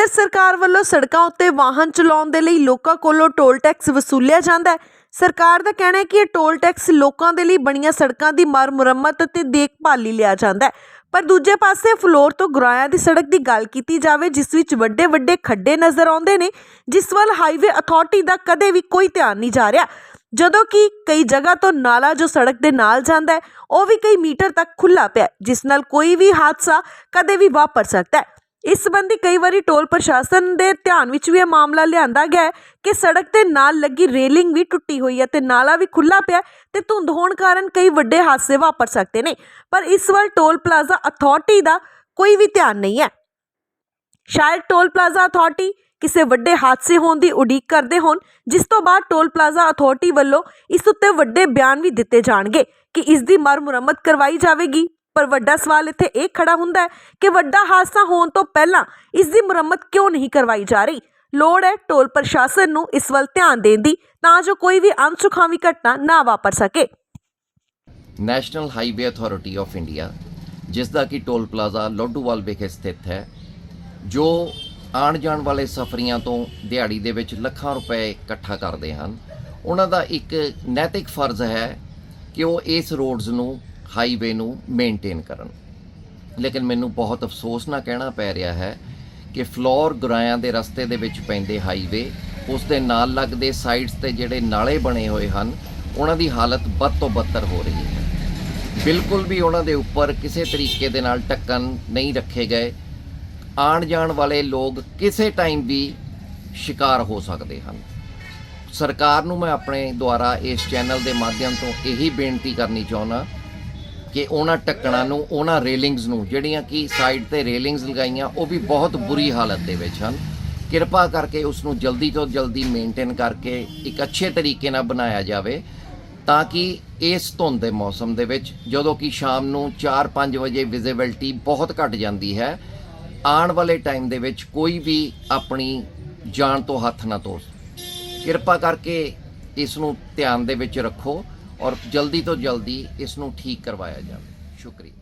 ਕੇਂਦਰ ਸਰਕਾਰ ਵੱਲੋਂ ਸੜਕਾਂ ਉੱਤੇ ਵਾਹਨ ਚਲਾਉਣ ਦੇ ਲਈ ਲੋਕਾਂ ਕੋਲੋਂ ਟੋਲ ਟੈਕਸ ਵਸੂਲਿਆ ਜਾਂਦਾ ਹੈ। ਸਰਕਾਰ ਦਾ ਕਹਿਣਾ ਹੈ ਕਿ ਇਹ ਟੋਲ ਟੈਕਸ ਲੋਕਾਂ ਦੇ ਲਈ ਬਣੀਆਂ ਸੜਕਾਂ ਦੀ ਮਰ ਮੁਰੰਮਤ ਅਤੇ ਦੇਖਭਾਲ ਲਈ ਲਿਆ ਜਾਂਦਾ ਹੈ। ਪਰ ਦੂਜੇ ਪਾਸੇ ਫਲੋਰ ਤੋਂ ਗੁਰਾਇਆ ਦੀ ਸੜਕ ਦੀ ਗੱਲ ਕੀਤੀ ਜਾਵੇ, ਜਿਸ ਵਿੱਚ ਵੱਡੇ ਵੱਡੇ ਖੱਡੇ ਨਜ਼ਰ ਆਉਂਦੇ ਨੇ, ਜਿਸ ਵੱਲ ਹਾਈਵੇ ਅਥਾਰਟੀ ਦਾ ਕਦੇ ਵੀ ਕੋਈ ਧਿਆਨ ਨਹੀਂ ਜਾ ਰਿਹਾ। ਜਦੋਂ ਕਿ ਕਈ ਜਗ੍ਹਾ ਤੋਂ ਨਾਲਾ ਜੋ ਸੜਕ ਦੇ ਨਾਲ ਜਾਂਦਾ ਹੈ, ਉਹ ਵੀ ਕਈ ਮੀਟਰ ਤੱਕ ਖੁੱਲਾ ਪਿਆ ਜਿਸ ਨਾਲ ਕੋਈ ਵੀ ਹਾਦਸਾ ਕਦੇ ਵੀ ਵਾਪਰ ਸਕਦਾ ਹੈ। ਇਸ ਸੰਬੰਧੀ ਕਈ ਵਾਰੀ ਟੋਲ ਪ੍ਰਸ਼ਾਸਨ ਦੇ ਧਿਆਨ ਵਿੱਚ ਵੀ ਇਹ ਮਾਮਲਾ ਲਿਆਂਦਾ ਗਿਆ ਹੈ ਕਿ ਸੜਕ ਦੇ ਨਾਲ ਲੱਗੀ ਰੇਲਿੰਗ ਵੀ ਟੁੱਟੀ ਹੋਈ ਹੈ ਤੇ ਨਾਲਾ ਵੀ ਖੁੱਲਾ ਪਿਆ ਹੈ ਤੇ ਧੁੰਦ ਹੋਣ ਕਾਰਨ ਕਈ ਵੱਡੇ ਹਾਦਸੇ ਵਾਪਰ ਸਕਦੇ ਨੇ। ਪਰ ਇਸ ਵੱਲ ਟੋਲ ਪਲਾਜ਼ਾ ਅਥਾਰਟੀ ਦਾ ਕੋਈ ਵੀ ਧਿਆਨ ਨਹੀਂ ਹੈ। ਸ਼ਾਇਦ ਟੋਲ ਪਲਾਜ਼ਾ ਅਥਾਰਟੀ ਕਿਸੇ ਵੱਡੇ ਹਾਦਸੇ ਹੋਣ ਦੀ ਉਡੀਕ ਕਰਦੇ ਹੋਣ, ਜਿਸ ਤੋਂ ਬਾਅਦ ਟੋਲ ਪਲਾਜ਼ਾ ਅਥਾਰਟੀ ਵੱਲੋਂ ਇਸ ਉੱਤੇ ਵੱਡੇ ਬਿਆਨ ਵੀ ਦਿੱਤੇ ਜਾਣਗੇ ਕਿ ਇਸ ਦੀ ਮਰ ਮੁਰੰਮਤ ਕਰਵਾਈ ਜਾਵੇਗੀ। ਪਰ ਵੱਡਾ ਸਵਾਲ ਇੱਥੇ ਇਹ ਖੜਾ ਹੁੰਦਾ ਹੈ ਕਿ ਵੱਡਾ ਹਾਦਸਾ ਹੋਣ ਤੋਂ ਪਹਿਲਾਂ ਇਸ ਦੀ ਮੁਰੰਮਤ ਕਿਉਂ ਨਹੀਂ ਕਰਵਾਈ ਜਾ ਰਹੀ? ਲੋੜ ਹੈ ਟੋਲ ਪ੍ਰਸ਼ਾਸਨ ਨੂੰ ਇਸ ਵੱਲ ਧਿਆਨ ਦੇਣ ਦੀ, ਤਾਂ ਜੋ ਕੋਈ ਵੀ ਅਣਸੁਖਾਵੀ ਘਟਨਾ ਨਾ ਵਾਪਰ ਸਕੇ। National highway authority of India, ਜਿਸ ਦਾ ਕਿ ਟੋਲ ਪਲਾਜ਼ਾ ਲੋਡੂਵਾਲ ਵਿਖੇ ਸਥਿਤ ਹੈ, ਜੋ ਆਉਣ ਜਾਣ ਵਾਲੇ ਸਫ਼ਰੀਆਂ ਤੋਂ ਦਿਹਾੜੀ ਦੇ ਵਿੱਚ ਲੱਖਾਂ ਰੁਪਏ ਇਕੱਠਾ ਕਰਦੇ ਹਨ। ਉਹਨਾਂ ਦਾ ਇੱਕ ਨੈਤਿਕ ਫਰਜ਼ ਹੈ ਕਿ ਉਹ ਇਸ ਰੋਡਸ ਨੂੰ ਹਾਈਵੇ ਨੂੰ ਮੇਨਟੇਨ ਕਰਨ। ਲੇਕਿਨ ਮੈਨੂੰ ਬਹੁਤ ਅਫਸੋਸ ਨਾਲ ਕਹਿਣਾ ਪੈ ਰਿਹਾ ਹੈ ਕਿ ਫਲੋਰ ਗੁਰਾਇਆਂ ਦੇ ਰਸਤੇ ਦੇ ਵਿੱਚ ਪੈਂਦੇ ਹਾਈਵੇ ਉਸ ਦੇ ਨਾਲ ਲੱਗਦੇ ਸਾਈਡਸ ਤੇ ਜਿਹੜੇ ਨਾਲੇ ਬਣੇ ਹੋਏ ਹਨ, ਉਹਨਾਂ ਦੀ ਹਾਲਤ ਬਦ ਤੋਂ ਬਦਤਰ ਹੋ ਰਹੀ ਹੈ। ਬਿਲਕੁਲ ਵੀ ਉਹਨਾਂ ਦੇ ਉੱਪਰ ਕਿਸੇ ਤਰੀਕੇ ਦੇ ਨਾਲ ਢੱਕਣ ਨਹੀਂ ਰੱਖੇ ਗਏ। ਆਉਣ ਜਾਣ ਵਾਲੇ ਲੋਕ ਕਿਸੇ ਟਾਈਮ ਵੀ ਸ਼ਿਕਾਰ ਹੋ ਸਕਦੇ ਹਨ। ਸਰਕਾਰ ਨੂੰ ਮੈਂ ਆਪਣੇ ਦੁਆਰਾ ਇਸ ਚੈਨਲ ਦੇ ਮਾਧਿਅਮ ਤੋਂ ਇਹੀ ਬੇਨਤੀ ਕਰਨੀ ਚਾਹੁੰਦਾ ਕਿ ਉਹਨਾਂ ਟੱਕਣਾ ਨੂੰ, ਉਹਨਾਂ ਰੇਲਿੰਗਸ ਨੂੰ, ਜਿਹੜੀਆਂ ਕਿ ਸਾਈਡ ਤੇ ਰੇਲਿੰਗਸ ਲਗਾਈਆਂ, ਉਹ ਵੀ ਬਹੁਤ ਬੁਰੀ ਹਾਲਤ ਦੇ ਵਿੱਚ ਹਨ। ਕਿਰਪਾ ਕਰਕੇ ਉਸ ਨੂੰ ਜਲਦੀ ਤੋਂ ਜਲਦੀ ਮੇਨਟੇਨ ਕਰਕੇ ਇੱਕ ਅੱਛੇ ਤਰੀਕੇ ਨਾਲ ਬਣਾਇਆ ਜਾਵੇ, ਤਾਂ ਕਿ ਇਸ ਧੁੰਦ ਦੇ ਮੌਸਮ ਦੇ ਵਿੱਚ, ਜਦੋਂ ਕਿ ਸ਼ਾਮ ਨੂੰ 4-5 ਵਜੇ ਵਿਜ਼ਿਬਿਲਟੀ ਬਹੁਤ ਘਟ ਜਾਂਦੀ ਹੈ, ਆਉਣ ਵਾਲੇ ਟਾਈਮ ਦੇ ਵਿੱਚ ਕੋਈ ਵੀ ਆਪਣੀ ਜਾਨ ਤੋਂ ਹੱਥ ਨਾ ਧੋ ਕਿਰਪਾ ਕਰਕੇ ਇਸ ਨੂੰ ਧਿਆਨ ਦੇ ਵਿੱਚ ਰੱਖੋ। ਔਰ ਜਲਦੀ ਤੋਂ ਜਲਦੀ ਇਸ ਨੂੰ ਠੀਕ ਕਰਵਾਇਆ ਜਾਵੇ। ਸ਼ੁਕਰੀਆ।